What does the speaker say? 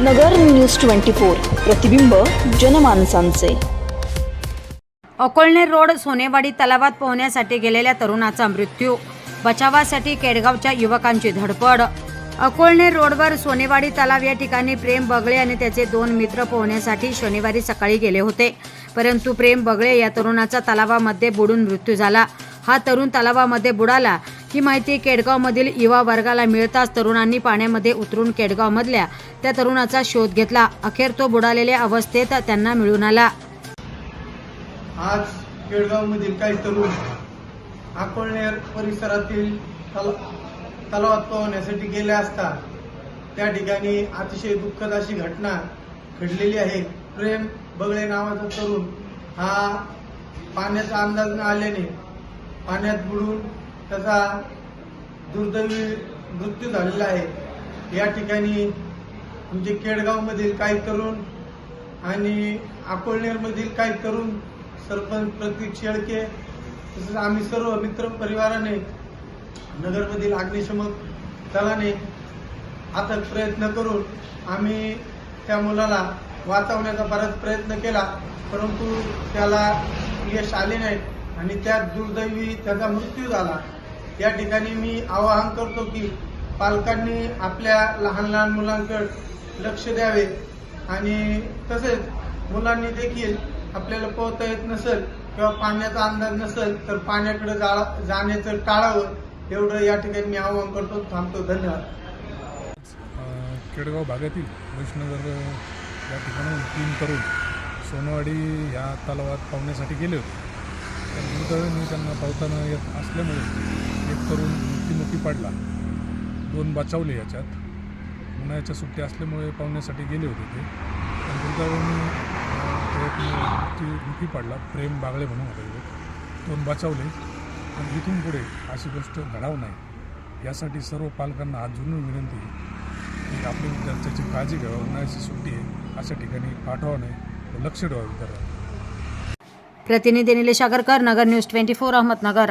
नगर news twenty four प्रतिबिंब जनमानसांचे. अकोळणे road Sonewadi तलावात पोहण्यासाठी गेलेल्या तरुणाचा मृत्यू. बचावासाठी केडगावच्या युवकांची धडपड. अकोळणे रोडवर सोनेवाडी तलाव या ठिकाणी प्रेम बगळे आणि त्याचे दोन मित्र पोहण्यासाठी शनिवारी सकाळी गेले होते. परंतु प्रेम बगळे या तरुणाचा तलावामध्ये बुडून मृत्यू झाला. हा तरुण तलावामध्ये बुडाला. ही माहिती केडगावमधील युवा वर्गाला मिळताच तरुणांनी पाण्यामध्ये उतरून केडगावमधल्या त्या तरुणाचा शोध घेतला. अखेर तो बुडालेल्या अवस्थेत त्यांना मिळून आला. आज केडगावमधील काही तरुण अकोळनेर परिसरातील तल तलावात पोहण्यासाठी गेले असता त्या ठिकाणी अतिशय दुःखद अशी घटना घडलेली आहे. प्रेम बगळे नावाचा तरुण हा पाण्याचा अंदाज न आल्याने पाण्यात बुडून त्याचा दुर्दैवी मृत्यू झालेला आहे. या ठिकाणी म्हणजे केडगावमधील काही तरुण आणि अकोळनेरमधील काही तरुण सरपंच प्रतीक शेळके तसेच आम्ही सर्व मित्र परिवाराने नगरमधील अग्निशमक दलाने अथक प्रयत्न करून आम्ही त्या मुलाला वाचवण्याचा बराच प्रयत्न केला परंतु त्याला यश आले नाही आणि त्यात दुर्दैवी त्याचा मृत्यू झाला. या ठिकाणी मी आवाहन करतो की पालकांनी आपल्या लहान लहान मुलांकडे लक्ष द्यावे. आणि तसेच मुलांनी देखील आपल्याला पोहता येत नसेल किंवा पाण्याचा अंदाज नसेल तर पाण्याकडे जा- जाण्याचं टाळावं एवढं या ठिकाणी मी आवाहन करतो. थांबतो. धन्यवाद. खेडगाव केडगाव भागातील वैष्णवनगर या ठिकाणाहून तीन तरुण सोनवाडी ह्या तलावात पाहण्यासाठी गेले होते. त्यानंतर मी त्यांना पावताना येत असल्यामुळे एक तरुण मृत्युमुखी पडला. दोन बचावले याच्यात. उन्हाळ्याच्या सुट्ट्या असल्यामुळे पाहुण्यासाठी गेले होते ते. पण दुर्दैवाने एक मृत्युमुखी पडला प्रेम बागळे म्हणून होते दोन बचावले. पण इथून पुढे अशी गोष्ट घडावू नाही. यासाठी सर्व पालकांना हात जुनून विनंती की आपल्या विद्यार्थ्याची काळजी घ्यावी. उन्हाळ्याची सुट्टी आहे. अशा ठिकाणी पाठवा नाही लक्ष ठेवा विद्यार्थ्यांना. प्रतिनिधी Nilesh Agarkar Nagar news twenty four Ahmednagar.